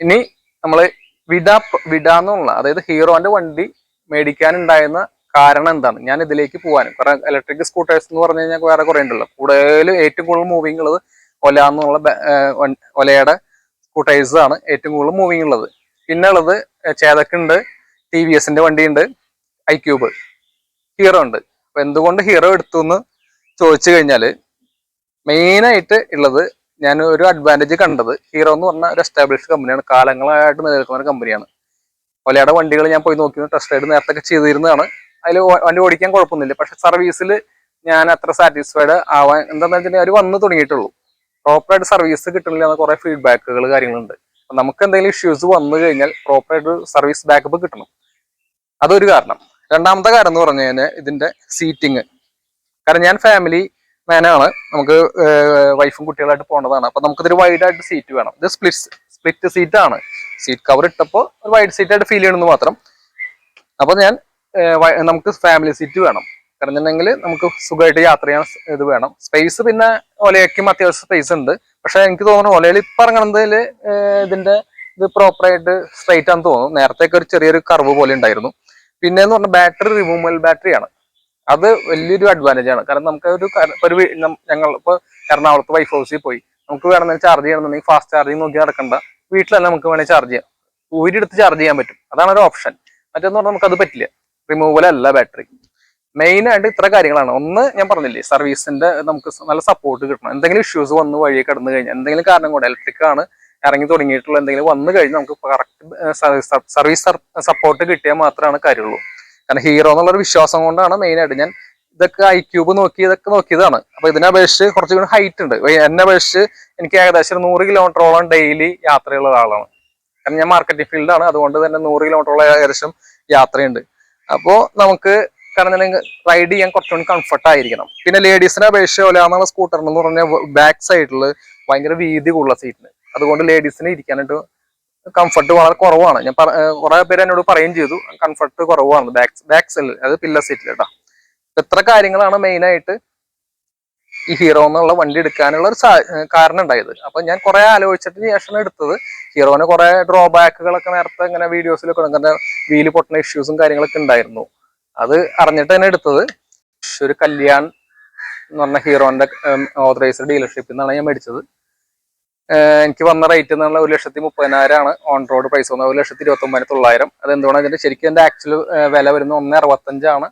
ഇനി നമ്മൾ വിട വിട എന്നുള്ള അതായത് ഹീറോന്റെ വണ്ടി മേടിക്കാനുണ്ടായിരുന്ന കാരണം എന്താണ്? ഞാൻ ഇതിലേക്ക് പോകാനും കാരണം ഇലക്ട്രിക് സ്കൂട്ടേഴ്സ് എന്ന് പറഞ്ഞു കഴിഞ്ഞാൽ വേറെ കുറെ ഉണ്ടല്ലോ. കൂടുതലും ഏറ്റവും കൂടുതൽ മൂവിങ് ഉള്ളത് ഒല എന്നുള്ള ഒലയുടെ സ്കൂട്ടേഴ്സ് ആണ് ഏറ്റവും കൂടുതൽ മൂവിങ് ഉള്ളത്. പിന്നെ ഉള്ളത് ചേതക്കുണ്ട് ടി വി എസിന്റെ വണ്ടിയുണ്ട് ഐ ക്യൂബ് ഹീറോ ഉണ്ട്. അപ്പൊ എന്തുകൊണ്ട് ഹീറോ എടുത്തു എന്ന് ചോദിച്ചു കഴിഞ്ഞാൽ മെയിനായിട്ട് ഉള്ളത് ഞാൻ ഒരു അഡ്വാന്റേജ് കണ്ടത്. ഹീറോ എന്ന് പറഞ്ഞ ഒരു എസ്റ്റാബ്ലിഷ്ഡ് കമ്പനിയാണ് കാലങ്ങളായിട്ട് നിലനിൽക്കുന്ന ഒരു കമ്പനിയാണ് ഒലയുടെ വണ്ടികൾ ഞാൻ പോയി നോക്കി ടെസ്റ്റ് റൈഡ് നേരത്തെ ഒക്കെ ചെയ്തിരുന്നതാണ്. അതിൽ വണ്ടി ഓടിക്കാൻ കുഴപ്പമൊന്നുമില്ല. പക്ഷെ സർവീസിൽ ഞാൻ അത്ര സാറ്റിസ്ഫൈഡ് ആവാൻ എന്താണെന്ന് വെച്ചിട്ടുണ്ടെങ്കിൽ അവർ വന്ന് തുടങ്ങിയിട്ടുള്ളൂ. പ്രോപ്പറായിട്ട് സർവീസ് കിട്ടുന്നില്ല എന്ന കുറേ ഫീഡ്ബാക്കുകൾ കാര്യങ്ങളുണ്ട്. നമുക്ക് എന്തെങ്കിലും ഇഷ്യൂസ് വന്നു കഴിഞ്ഞാൽ പ്രോപ്പറായിട്ട് സർവീസ് ബാക്കപ്പ് കിട്ടണം. അതൊരു കാരണം. രണ്ടാമത്തെ കാരണം എന്ന് പറഞ്ഞു കഴിഞ്ഞാൽ ഇതിന്റെ സീറ്റിങ് കാരണം ഞാൻ ഫാമിലി മാനാണ്. നമുക്ക് വൈഫും കുട്ടികളായിട്ട് പോകേണ്ടതാണ് അപ്പൊ നമുക്കിതൊരു വൈഡ് ആയിട്ട് സീറ്റ് വേണം. ഇത് സ്പ്ലിറ്റ് സ്പ്ലിറ്റ് സീറ്റ് ആണ്. സീറ്റ് കവർ ഇട്ടപ്പോൾ ഒരു വൈഡ് സീറ്റ് ആയിട്ട് ഫീൽ ചെയ്യണമെന്ന് മാത്രം. അപ്പൊ ഞാൻ നമുക്ക് ഫാമിലി സീറ്റ് വേണം. കാരണം എന്നുണ്ടെങ്കിൽ നമുക്ക് സുഖമായിട്ട് യാത്ര ചെയ്യാൻ ഇത് വേണം. സ്പേസ് പിന്നെ ഒലയ്ക്കും അത്യാവശ്യം സ്പേസ് ഉണ്ട്. പക്ഷെ എനിക്ക് തോന്നുന്നു ഒലയിൽ ഇപ്പൊ ഇറങ്ങണതിൽ ഇതിന്റെ ഇത് പ്രോപ്പറായിട്ട് സ്ട്രൈറ്റ് ആണെന്ന് തോന്നുന്നു. നേരത്തെ ഒരു ചെറിയൊരു കർവ് പോലെ ഉണ്ടായിരുന്നു. പിന്നെ എന്ന് പറഞ്ഞാൽ ബാറ്ററി റിമൂവൽ ബാറ്ററി ആണ്. അത് വലിയൊരു അഡ്വാന്റേജ് ആണ്. കാരണം നമുക്ക് ഒരു ഒരു ഞങ്ങൾ ഇപ്പൊ എറണാകുളത്ത് വൈഫ് ഹൗസിൽ പോയി. നമുക്ക് വേണമെങ്കിൽ ചാർജ് ചെയ്യണമെന്നുണ്ടെങ്കിൽ ഫാസ്റ്റ് ചാർജിങ് നോക്കി നടക്കണ്ട. വീട്ടിലല്ല നമുക്ക് വേണമെങ്കിൽ ചാർജ് ചെയ്യാം. ഊരിയെടുത്ത് ചാർജ് ചെയ്യാൻ പറ്റും. അതാണ് ഒരു ഓപ്ഷൻ മറ്റേന്ന് പറഞ്ഞാൽ അത് പറ്റില്ല. റിമൂവൽ അല്ല ബാറ്ററി മെയിൻ ആയിട്ട് ഇത്ര കാര്യങ്ങളാണ്. ഒന്ന് ഞാൻ പറഞ്ഞില്ലേ സർവീസിന്റെ നമുക്ക് നല്ല സപ്പോർട്ട് കിട്ടണം. എന്തെങ്കിലും ഇഷ്യൂസ് വന്ന് വഴി കടന്നു കഴിഞ്ഞാൽ എന്തെങ്കിലും കാരണം കൊണ്ട് ഇലക്ട്രിക് ആണ് ഇറങ്ങി തുടങ്ങിയിട്ടുള്ള എന്തെങ്കിലും വന്നു കഴിഞ്ഞാൽ നമുക്ക് കറക്റ്റ് സർവീസ് സപ്പോർട്ട് കിട്ടിയാൽ മാത്രമാണ് കാര്യമുള്ളൂ. കാരണം ഹീറോ എന്നുള്ളൊരു വിശ്വാസം കൊണ്ടാണ് മെയിൻ ആയിട്ട് ഞാൻ ഇതൊക്കെ ഐ ക്യൂബ് നോക്കി ഇതൊക്കെ നോക്കിയതാണ്. അപ്പൊ ഇതിനെ അപേക്ഷിച്ച് കുറച്ചുകൂടി ഹൈറ്റ് ഉണ്ട്. എന്നെ അപേക്ഷിച്ച് എനിക്ക് ഏകദേശം നൂറ് കിലോമീറ്ററോളം ഡെയിലി യാത്രയുള്ള ഒരാളാണ്. കാരണം ഞാൻ മാർക്കറ്റിംഗ് ഫീൽഡാണ് അതുകൊണ്ട് തന്നെ നൂറ് കിലോമീറ്ററോളം ഏകദേശം യാത്രയുണ്ട്. അപ്പോ നമുക്ക് കാരണം റൈഡ് ചെയ്യാൻ കുറച്ചുകൂടി കംഫർട്ട് ആയിരിക്കണം. പിന്നെ ലേഡീസിനെ അപേക്ഷിച്ച് ഒലാന്നുള്ള സ്കൂട്ടറിന് എന്ന് പറഞ്ഞാൽ ബാക്ക് സൈഡിൽ ഭയങ്കര വീതി കൂടുതലുള്ള സീറ്റിന് അതുകൊണ്ട് ലേഡീസിന് ഇരിക്കാനായിട്ട് കംഫർട്ട് വളരെ കുറവാണ്. ഞാൻ കുറെ പേര് എന്നോട് പറയുകയും ചെയ്തു. കംഫർട്ട് കുറവാണ്. ബാക്ക് ബാക്ക് സെല്ലിൽ അത് പില്ല സീറ്റിൽ കേട്ടോ ഇത്ര കാര്യങ്ങളാണ് മെയിനായിട്ട് ഈ ഹീറോ എന്നുള്ള വണ്ടി എടുക്കാനുള്ള ഒരു കാരണം ഉണ്ടായത്. അപ്പൊ ഞാൻ കുറെ ആലോചിച്ചിട്ട് ശേഷം എടുത്തത്. ഹീറോന് കുറെ ഡ്രോബാക്കുകളൊക്കെ നേരത്തെ ഇങ്ങനെ വീഡിയോസിലൊക്കെ ഇങ്ങനെ വീൽ പൊട്ടുന്ന ഇഷ്യൂസും കാര്യങ്ങളൊക്കെ ഉണ്ടായിരുന്നു. അത് അറിഞ്ഞിട്ട് തന്നെ എടുത്തത്. ഒരു കല്യാൺ എന്ന് പറഞ്ഞ ഹീറോന്റെ ഓതറൈസ്ഡ് ഡീലർഷിപ്പിൽ നിന്നാണ് ഞാൻ മേടിച്ചത്. എനിക്ക് വന്ന റേറ്റ് എന്നുള്ള ഒരു ലക്ഷത്തി മുപ്പതിനായിരമാണ് ഓൺ റോഡ് പ്രൈസ് വന്നത്. ഒരു ലക്ഷത്തി ഇരുപത്തി ഒമ്പതിന് തൊള്ളായിരം. അത് എന്തുകൊണ്ടാണ് ഇതിന്റെ ശരിക്കും എന്റെ ആക്ച്വൽ വില വരുന്നത് ഒന്ന് അറുപത്തഞ്ചാണ്.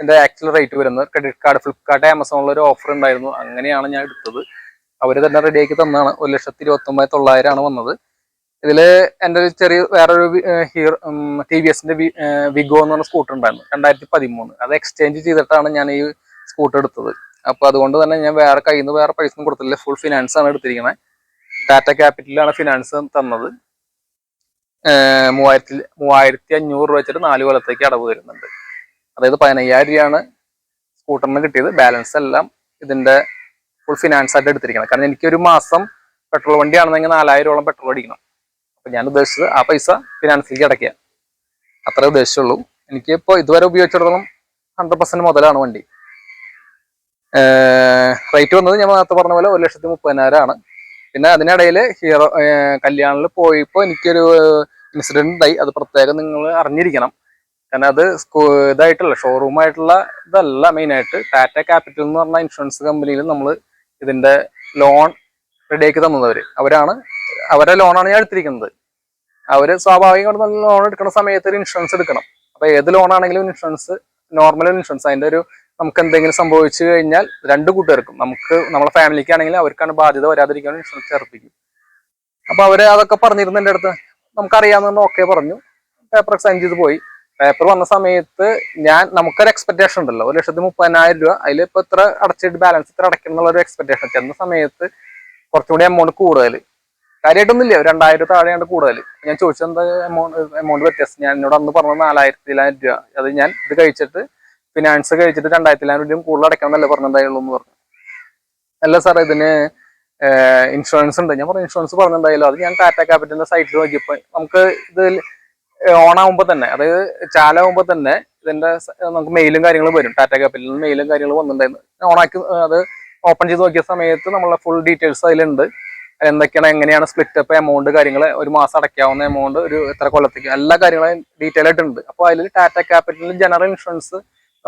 എന്റെ ആക്ച്വൽ റേറ്റ് വരുന്നത്. ക്രെഡിറ്റ് കാർഡ് ഫ്ലിപ്കാർട്ട് ആമസോണിൽ ഒരു ഓഫർ ഉണ്ടായിരുന്നു. അങ്ങനെയാണ് ഞാൻ എടുത്തത്. അവർ തന്നെ റെഡിയാക്കി തന്നാണ് ഒരു ലക്ഷത്തി ഇരുപത്തി തൊള്ളായിരമാണ് വന്നത്. ഇതിൽ എന്റെ ഒരു ചെറിയ വേറൊരു ഹീറോ ടി വി എസിന്റെ വിഗോ എന്ന് പറഞ്ഞ സ്കൂട്ടർ ഉണ്ടായിരുന്നു. രണ്ടായിരത്തി പതിമൂന്ന് അത് എക്സ്ചേഞ്ച് ചെയ്തിട്ടാണ് ഞാൻ ഈ സ്കൂട്ടർ എടുത്തത്. അപ്പോൾ അതുകൊണ്ട് തന്നെ ഞാൻ വേറെ കയ്യിൽ നിന്ന് വേറെ പൈസ ഒന്നും കൊടുത്തില്ല. ഫുൾ ഫിനാൻസ് ആണ് എടുത്തിരിക്കുന്നത് ടാറ്റ ക്യാപിറ്റലാണ് ഫിനാൻസ് തന്നത്. മൂവായിരത്തി മൂവായിരത്തി അഞ്ഞൂറ് രൂപ വെച്ചിട്ട് നാല് കൊല്ലത്തേക്ക് അടവ് വരുന്നുണ്ട് അതായത് പതിനയ്യായിരം രൂപയാണ് സ്കൂട്ടറിന് കിട്ടിയത്. ബാലൻസ് എല്ലാം ഇതിന്റെ ഫുൾ ഫിനാൻസ് ആയിട്ട് എടുത്തിരിക്കണം കാരണം എനിക്ക് ഒരു മാസം പെട്രോൾ വണ്ടിയാണെന്നെങ്കിൽ നാലായിരോളം പെട്രോൾ അടിക്കണം. അപ്പൊ ഞാൻ ഉദ്ദേശിച്ചത് ആ പൈസ ഫിനാൻസിലേക്ക് അടയ്ക്കുക. അത്രേ ഉദ്ദേശിച്ചുള്ളൂ. എനിക്ക് ഇപ്പോൾ ഇതുവരെ ഉപയോഗിച്ചിടത്തോളം ഹൺഡ്രഡ് പെർസെന്റ് മുതലാണ് വണ്ടി. റേറ്റ് വന്നത് ഞാൻ നേരത്തെ പറഞ്ഞ പോലെ ഒരു ലക്ഷത്തി മുപ്പതിനായിരമാണ് പിന്നെ അതിനിടയിൽ ഹീറോ കല്യാണിൽ പോയപ്പോൾ എനിക്കൊരു ഇൻസിഡന്റ് ഉണ്ടായി. അത് പ്രത്യേകം നിങ്ങൾ അറിഞ്ഞിരിക്കണം. കാരണം അത് സ്കൂ- ഇതായിട്ടുള്ള ഷോറൂം ആയിട്ടുള്ള ഇതല്ല മെയിനായിട്ട് ടാറ്റ ക്യാപിറ്റൽ എന്ന് പറഞ്ഞ ഇൻഷുറൻസ് കമ്പനിയിൽ നമ്മൾ ഇതിന്റെ ലോൺ റെഡിയാക്കി തന്നവര്. അവരാണ് അവരെ ലോണാണ് ഞാൻ എടുത്തിരിക്കുന്നത്. അവർ സ്വാഭാവികമായിട്ട് നല്ല ലോൺ എടുക്കുന്ന സമയത്ത് ഒരു ഇൻഷുറൻസ് എടുക്കണം. അപ്പൊ ഏത് ലോണാണെങ്കിലും ഇൻഷുറൻസ് നോർമൽ ഇൻഷുറൻസ് അതിന്റെ ഒരു നമുക്ക് എന്തെങ്കിലും സംഭവിച്ചു കഴിഞ്ഞാൽ രണ്ട് കൂട്ടുകാർക്കും. നമുക്ക് നമ്മളെ ഫാമിലിക്ക് ആണെങ്കിൽ അവർക്കാണ് ബാധ്യത വരാതിരിക്കാൻ ഇൻഷുറൻസ് ചേർപ്പിക്കും അപ്പൊ അവർ അതൊക്കെ പറഞ്ഞിരുന്നു എന്റെ അടുത്ത്. നമുക്കറിയാമെന്ന് ഓക്കെ പറഞ്ഞു. പേപ്പർ സൈൻ ചെയ്ത് പോയി. പേപ്പർ വന്ന സമയത്ത് ഞാൻ നമുക്കൊരു എക്സ്പെക്ടേഷൻ ഉണ്ടല്ലോ. ഒരു ലക്ഷത്തി മുപ്പതിനായിരം രൂപ. അതിൽ ഇപ്പൊ ഇത്ര അടച്ചിട്ട് ബാലൻസ് ഇത്ര അടയ്ക്കണം എന്നുള്ള ഒരു എക്സ്പെക്ടേഷൻ ചെന്ന സമയത്ത് കുറച്ചുകൂടി എമൗണ്ട് കൂടുതൽ കാര്യമായിട്ടൊന്നുമില്ല രണ്ടായിരം താഴെയാണ് കൂടുതൽ ഞാൻ ചോദിച്ചത് എന്താ എമൗണ്ട് എമൗണ്ട് വ്യത്യാസം? ഞാൻ എന്നോട് അന്ന് പറഞ്ഞത് നാലായിരത്തിലായിരം രൂപ. അത് ഞാൻ ഇത് കഴിച്ചിട്ട് ഫിനാൻസ് കഴിച്ചിട്ട് രണ്ടായിരത്തിലായിരം രൂപയും കൂടുതൽ അടയ്ക്കണം എന്നല്ലേ പറഞ്ഞിട്ടുണ്ടായുള്ളൂ എന്ന് പറഞ്ഞു. അല്ല സാർ ഇതിന് ഇൻഷുറൻസ് ഉണ്ട്. ഞാൻ പറഞ്ഞു ഇൻഷുറൻസ് പറഞ്ഞിട്ടുണ്ടായല്ലോ അത് ഞാൻ ടാറ്റ ക്യാപിറ്റലിന്റെ സൈറ്റിൽ നോക്കിയപ്പോൾ നമുക്ക് ഇത് ഓൺ ആവുമ്പോൾ തന്നെ അതായത് ചാലാവുമ്പോൾ തന്നെ ഇതിന്റെ നമുക്ക് മെയിലും കാര്യങ്ങളും വരും. ടാറ്റ ക്യാപിറ്റലിന് മെയിലും കാര്യങ്ങളും വന്നിട്ടുണ്ടായിരുന്നു. ഓണാക്കി അത് ഓപ്പൺ ചെയ്ത് നോക്കിയ സമയത്ത് നമ്മളെ ഫുൾ ഡീറ്റെയിൽസ് അതിലുണ്ട്. എന്തൊക്കെയാണ് എങ്ങനെയാണ് സ്പ്ലിറ്റ് അപ്പ് എമൗണ്ട് കാര്യങ്ങൾ ഒരു മാസം അടയ്ക്കാവുന്ന എമൗണ്ട് ഒരു എത്ര കൊല്ലത്തേക്ക് എല്ലാ കാര്യങ്ങളും ഡീറ്റെയിൽ ആയിട്ടുണ്ട്. അപ്പോൾ അതിൽ Tata ക്യാപിറ്റലിൽ general insurance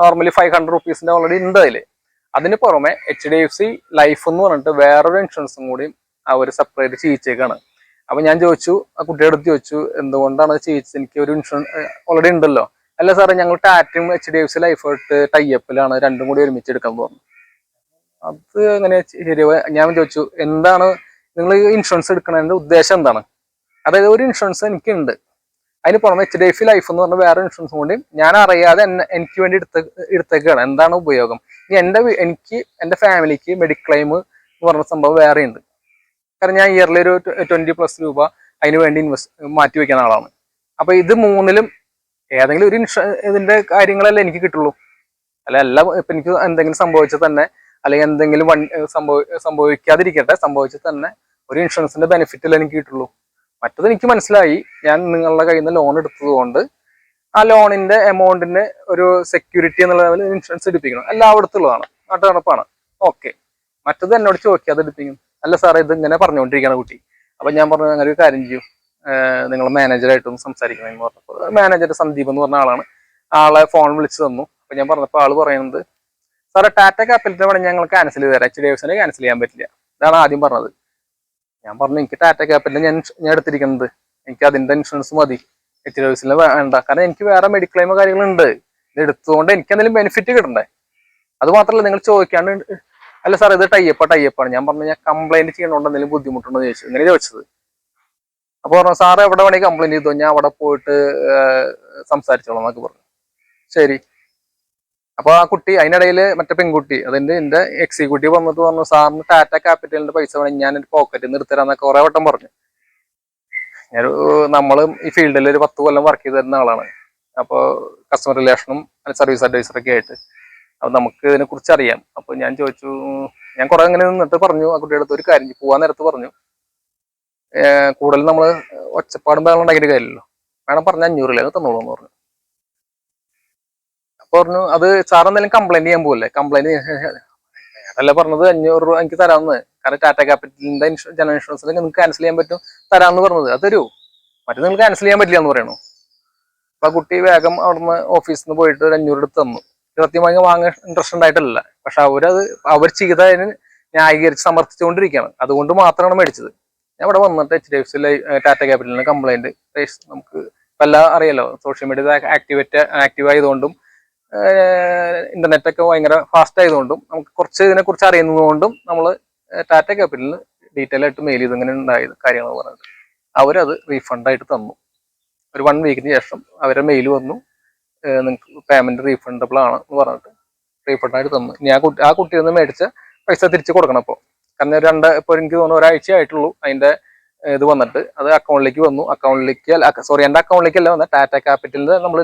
normally five hundred റുപ്പീസിന്റെ already ഉണ്ട് അതിൽ അതിന് പുറമെ H D F C life എന്ന് പറഞ്ഞിട്ട് വേറൊരു ഇൻഷുറൻസും കൂടി അവർ സെപ്പറേറ്റ് ചെയ്യിച്ചേക്കാണ്. അപ്പൊ ഞാൻ ചോദിച്ചു ആ കുട്ടിയുടെ അടുത്ത് ചോദിച്ചു എന്തുകൊണ്ടാണ് ചെയ്യിച്ചത്? എനിക്ക് ഒരു ഇൻഷുറൻസ് ഓൾറെഡി ഉണ്ടല്ലോ. അല്ല സാറേ ഞങ്ങൾ ടാറ്റും എച്ച് ഡി എഫ് സി ലൈഫായിട്ട് ടൈപ്പിലാണ് രണ്ടും കൂടി ഒരുമിച്ച് എടുക്കാൻ പോകുന്നത്. അത് എങ്ങനെ ശരി ഞാൻ ചോദിച്ചു എന്താണ് നിങ്ങൾ ഇൻഷുറൻസ് എടുക്കുന്നതിന്റെ ഉദ്ദേശം എന്താണ്? അതായത് ഒരു ഇൻഷുറൻസ് എനിക്കുണ്ട് അതിന് പുറമെ എച്ച് ഡി എഫ് ലൈഫ് എന്ന് പറഞ്ഞ വേറെ ഇൻഷുറൻസ് കൂടി ഞാൻ അറിയാതെ എനിക്ക് വേണ്ടി എടുത്ത എടുത്തേക്കാണ്. എന്താണ് ഉപയോഗം? ഇനി എന്റെ എനിക്ക് എന്റെ ഫാമിലിക്ക് മെഡിക്ലെയിം എന്ന് പറഞ്ഞ സംഭവം വേറെ ഉണ്ട്. കാരണം ഞാൻ ഇയർലി ഒരു ട്വന്റി പ്ലസ് രൂപ അതിന് വേണ്ടി ഇൻവെസ്റ്റ് മാറ്റി വെക്കുന്ന ആളാണ്. അപ്പൊ ഇത് മൂന്നിലും ഏതെങ്കിലും ഒരു ഇൻഷു ഇതിന്റെ കാര്യങ്ങളല്ലേ എനിക്ക് കിട്ടുള്ളൂ. അല്ല എല്ലാം ഇപ്പൊ എനിക്ക് എന്തെങ്കിലും സംഭവിച്ചാൽ തന്നെ അല്ലെങ്കിൽ എന്തെങ്കിലും സംഭവിക്കാതിരിക്കട്ടെ സംഭവിച്ചാൽ തന്നെ ഒരു ഇൻഷുറൻസിന്റെ ബെനിഫിറ്റ് അല്ലേ എനിക്ക് കിട്ടുള്ളൂ. മറ്റത് എനിക്ക് മനസ്സിലായി. ഞാൻ നിങ്ങളുടെ കയ്യിൽ നിന്ന് ലോൺ എടുത്തതുകൊണ്ട് ആ ലോണിന്റെ എമൗണ്ടിന് ഒരു സെക്യൂരിറ്റി എന്നുള്ള ഇൻഷുറൻസ് എടുപ്പിക്കണം. എല്ലായിടത്തും ഉള്ളതാണ്. നാട്ടു നടപ്പാണ് ഓക്കെ മറ്റത് എന്നോട് ചോദിക്കാതെ എടുപ്പിക്കും. അല്ല സാറേ ഇത് ഇങ്ങനെ പറഞ്ഞുകൊണ്ടിരിക്കുകയാണ് കുട്ടി. അപ്പൊ ഞാൻ പറഞ്ഞു അങ്ങനെ ഒരു കാര്യം ചെയ്യും. നിങ്ങൾ മാനേജറായിട്ടൊന്ന് സംസാരിക്കണമെന്ന് പറഞ്ഞപ്പോൾ മാനേജർ സന്ദീപ് എന്ന് പറഞ്ഞ ആളാണ്. ആളെ ഫോൺ വിളിച്ചു തന്നു. അപ്പൊ ഞാൻ പറഞ്ഞപ്പോൾ ആൾ പറയുന്നത് സാറേ ടാറ്റ ക്യാപിറ്റലിന്റെ പണി ഞങ്ങൾ ക്യാൻസൽ ചെയ്ത് തരാം. എച്ച് ഡി എഫ് സിനെ ക്യാൻസൽ ചെയ്യാൻ പറ്റില്ല. ഇതാണ് ആദ്യം പറഞ്ഞത്. ഞാൻ പറഞ്ഞു എനിക്ക് ടാറ്റ ക്യാപിറ്റൽ ഞാൻ ഞാൻ എടുത്തിരിക്കുന്നത്. എനിക്ക് അതിന്റെ ഇൻഷുറൻസ് മതി. എച്ച് ഡി വേണ്ട. കാരണം എനിക്ക് വേറെ മെഡിക്ലെയിമോ കാര്യങ്ങളുണ്ട്. ഇത് എടുത്തുകൊണ്ട് എനിക്ക് എന്തെങ്കിലും ബെനിഫിറ്റ് കിട്ടണ്ടേ? അത് മാത്രമല്ല നിങ്ങൾ ചോദിക്കാണ്ട് അല്ല സാർ ഇത് ടൈപ്പ് ടൈപ്പാണ് ഞാൻ പറഞ്ഞു ഞാൻ കംപ്ലൈന്റ് ചെയ്യണോണ്ട് എന്തെങ്കിലും ബുദ്ധിമുട്ടുണ്ടോ? എന്ന് ചോദിച്ചു. ഇങ്ങനെ ചോദിച്ചത്. അപ്പൊ പറഞ്ഞു സാറ് എവിടെ വേണമെങ്കിൽ കംപ്ലൈന്റ് ചെയ്തോ? ഞാൻ അവിടെ പോയിട്ട് സംസാരിച്ചോളാം എന്നൊക്കെ പറഞ്ഞു. ശരി. അപ്പൊ ആ കുട്ടി അതിനിടയിൽ മറ്റേ പെൺകുട്ടി അതിന്റെ എന്റെ എക്സിക്യൂട്ടീവ് വന്നിട്ട് പറഞ്ഞു സാറിന് ടാറ്റ ക്യാപിറ്റലിന്റെ പൈസ വേണം ഞാൻ എന്റെ പോക്കറ്റിൽ നിന്ന് എടുത്തരാന്നൊക്കെ കുറെ വട്ടം പറഞ്ഞു. ഞാൻ നമ്മളും ഈ ഫീൽഡിൽ ഒരു പത്ത് കൊല്ലം വർക്ക് ചെയ്ത് തരുന്ന ആളാണ് അപ്പോൾ കസ്റ്റമർ റിലേഷനും സർവീസ് അഡ്വൈസറൊക്കെ ആയിട്ട്. അപ്പൊ നമുക്ക് ഇതിനെ കുറിച്ച് അറിയാം. അപ്പൊ ഞാൻ ചോദിച്ചു ഞാൻ കുറെ അങ്ങനെ നിന്നിട്ട് പറഞ്ഞു ആ കുട്ടിയുടെ അടുത്ത് ഒരു കാര്യം. പോവാൻ നേരത്ത് പറഞ്ഞു. കൂടുതൽ നമ്മൾ ഒച്ചപ്പാടും ബഹളം ഉണ്ടാക്കിയിട്ട് കാര്യമല്ലോ വേണം പറഞ്ഞ അഞ്ഞൂറിലേക്ക് തന്നോളൂ എന്ന് പറഞ്ഞു. പറഞ്ഞു അത് സാർ എന്തായാലും കംപ്ലൈന്റ് ചെയ്യാൻ പോകല്ലേ കംപ്ലൈന്റ് അല്ല പറഞ്ഞത്? അഞ്ഞൂറ് രൂപ എനിക്ക് തരാമെന്ന്. കാരണം ടാറ്റ ക്യാപിറ്റലിന്റെ ജനറൽ ഇൻഷുറൻസ് നിങ്ങൾക്ക് ക്യാൻസൽ ചെയ്യാൻ പറ്റും. തരാമെന്ന് പറഞ്ഞത്. അത് തരൂ. മറ്റേ നിങ്ങൾ ക്യാൻസൽ ചെയ്യാൻ പറ്റില്ല എന്ന് പറയണു. അപ്പൊ ആ കുട്ടി വേഗം അവിടുന്ന് ഓഫീസിൽ നിന്ന് പോയിട്ട് ഒരു അഞ്ഞൂറ് എടുത്ത് തന്നു. സത്യമായി വാങ്ങാൻ ഇൻട്രസ്റ്റ് ഉണ്ടായിട്ടില്ല. പക്ഷെ അവരത് അവർ ചെയ്തതിന് ന്യായീകരിച്ച് സമർത്ഥിച്ചുകൊണ്ടിരിക്കുകയാണ്. അതുകൊണ്ട് മാത്രമാണ് മേടിച്ചത്. ഞാൻ ഇവിടെ വന്നിട്ട് H D F C Tata ക്യാപിറ്റലിന് complaint നമുക്ക് എല്ലാം അറിയാലോ. സോഷ്യൽ മീഡിയ ആക്ടിവേറ്റ് ആക്റ്റീവ് ആയതുകൊണ്ടും ഇന്റർനെറ്റ് ഒക്കെ ഭയങ്കര ഫാസ്റ്റ് ആയതുകൊണ്ടും നമുക്ക് കുറച്ച് ഇതിനെ കുറിച്ച് അറിയുന്നതുകൊണ്ടും നമ്മൾ ടാറ്റ ക്യാപിറ്റലിന് ഡീറ്റെയിൽ ആയിട്ട് മെയിൽ ചെയ്ത് ഇങ്ങനെ ഉണ്ടായത് കാര്യങ്ങൾ പറഞ്ഞിട്ട് അവരത് റീഫണ്ട് ആയിട്ട് തന്നു. ഒരു വൺ വീക്കിന് ശേഷം അവരെ മെയിൽ വന്നു. നിങ്ങൾക്ക് പേയ്മെന്റ് റീഫണ്ടബിൾ ആണ് എന്ന് പറഞ്ഞിട്ട് റീഫണ്ട് ആയിട്ട് തന്നു. ഇനി ആ കുട്ടി ആ കുട്ടിയിൽ നിന്ന് മേടിച്ച പൈസ തിരിച്ചു കൊടുക്കണം അപ്പോൾ കാരണം രണ്ട് ഇപ്പോൾ എനിക്ക് തോന്നുന്നു ഒരാഴ്ച ആയിട്ടുള്ളൂ അതിന്റെ ഇത് വന്നിട്ട് അത് അക്കൗണ്ടിലേക്ക് വന്നു. അക്കൗണ്ടിലേക്ക് സോറി എന്റെ അക്കൗണ്ടിലേക്ക് അല്ല വന്നത്. ടാറ്റ ക്യാപിറ്റലിൽ നമ്മൾ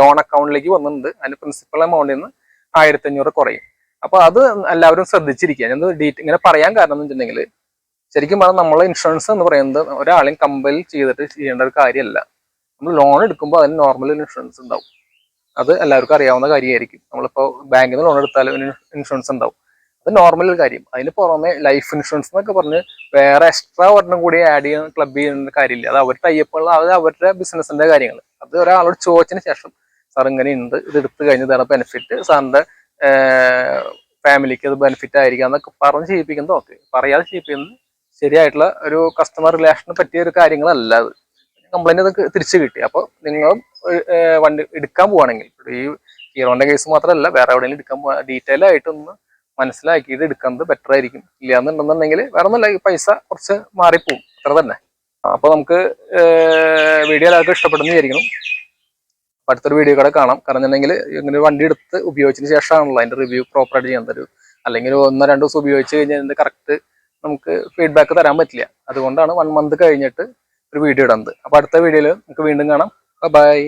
ലോൺ അക്കൗണ്ടിലേക്ക് വന്നിട്ടുണ്ട്. അതിന്റെ പ്രിൻസിപ്പൽ എമൗണ്ടിൽ നിന്ന് ആയിരത്തി അഞ്ഞൂറ് കുറയും. അപ്പോൾ അത് എല്ലാവരും ശ്രദ്ധിച്ചിരിക്കുക. ഞാൻ ഡീറ്റ് ഇങ്ങനെ പറയാൻ കാരണം എന്ന് വെച്ചിട്ടുണ്ടെങ്കിൽ ശരിക്കും പറഞ്ഞാൽ നമ്മളെ ഇൻഷുറൻസ് എന്ന് പറയുന്നത് ഒരാളെയും കമ്പൽ ചെയ്തിട്ട് ചെയ്യേണ്ട ഒരു കാര്യമല്ല. നമ്മൾ ലോൺ എടുക്കുമ്പോൾ അതിന് നോർമൽ ഇൻഷുറൻസ് ഉണ്ടാവും. അത് എല്ലാവർക്കും അറിയാവുന്ന കാര്യമായിരിക്കും. നമ്മളിപ്പോൾ ബാങ്കിൽ നിന്ന് ലോൺ എടുത്താലും ഇൻഷുറൻസ് ഉണ്ടാവും. അത് നോർമൽ ഒരു കാര്യം. അതിന് പുറമെ ലൈഫ് ഇൻഷുറൻസ് എന്നൊക്കെ പറഞ്ഞ് വേറെ എക്സ്ട്രാ ഒരെണ്ണം കൂടി ആഡ് ചെയ്യുന്ന ക്ലബ് ചെയ്യുന്ന കാര്യമില്ല. അത് അവരുടെ ടൈപ്പുള്ള അത് അവരുടെ ബിസിനസിന്റെ കാര്യങ്ങൾ അത് ഒരാളോട് ചോദിച്ചതിന് ശേഷം സാർ ഇങ്ങനെ ഉണ്ട് ഇത് എടുത്തു കഴിഞ്ഞതാണ് ബെനിഫിറ്റ് സാറിന്റെ ഫാമിലിക്ക് അത് ബെനിഫിറ്റ് ആയിരിക്കാം എന്നൊക്കെ പറഞ്ഞ് ചെയ്യിപ്പിക്കുന്നത് ഓക്കെ പറയാതെ ചെയ്യിപ്പിക്കുന്നത് ശരിയായിട്ടുള്ള ഒരു കസ്റ്റമർ റിലേഷന് പറ്റിയ ഒരു കാര്യങ്ങളല്ല അത്. കംപ്ലൈന്റ് അതൊക്കെ തിരിച്ചു കിട്ടി. അപ്പോൾ നിങ്ങളും വണ്ടി എടുക്കാൻ പോവാണെങ്കിൽ ഈ ഹീറോന്റെ കേസ് മാത്രമല്ല വേറെ എവിടെയെങ്കിലും എടുക്കാൻ പോവാ ഡീറ്റെയിൽ ആയിട്ടൊന്ന് മനസ്സിലാക്കിയിട്ട് എടുക്കുന്നത് ബെറ്റർ ആയിരിക്കും. ഇല്ലാന്നുണ്ടെന്നുണ്ടെങ്കിൽ വേറെ ഒന്നല്ല ഈ പൈസ കുറച്ച് മാറിപ്പോവും. അത്ര തന്നെ. അപ്പോൾ നമുക്ക് വീഡിയോ എല്ലാവർക്കും ഇഷ്ടപ്പെടുന്ന വിചാരിക്കണം അടുത്തൊരു വീഡിയോ കൂടെ കാണാം. കാരണം എന്നുണ്ടെങ്കിൽ ഇങ്ങനെ വണ്ടി എടുത്ത് ഉപയോഗിച്ചതിന് ശേഷമാണല്ലോ അതിന്റെ റിവ്യൂ പ്രോപ്പറായിട്ട് ചെയ്യാൻ തരൂ അല്ലെങ്കിൽ ഒന്നോ രണ്ടോ ദിവസം ഉപയോഗിച്ച് കഴിഞ്ഞാൽ അതിന്റെ കറക്റ്റ് നമുക്ക് ഫീഡ്ബാക്ക് തരാൻ പറ്റില്ല. അതുകൊണ്ടാണ് വൺ മന്ത് കഴിഞ്ഞിട്ട് ഒരു വീഡിയോ ഇടുന്നത്. അപ്പോൾ അടുത്ത വീഡിയോയിൽ നമുക്ക് വീണ്ടും കാണാം. ബൈ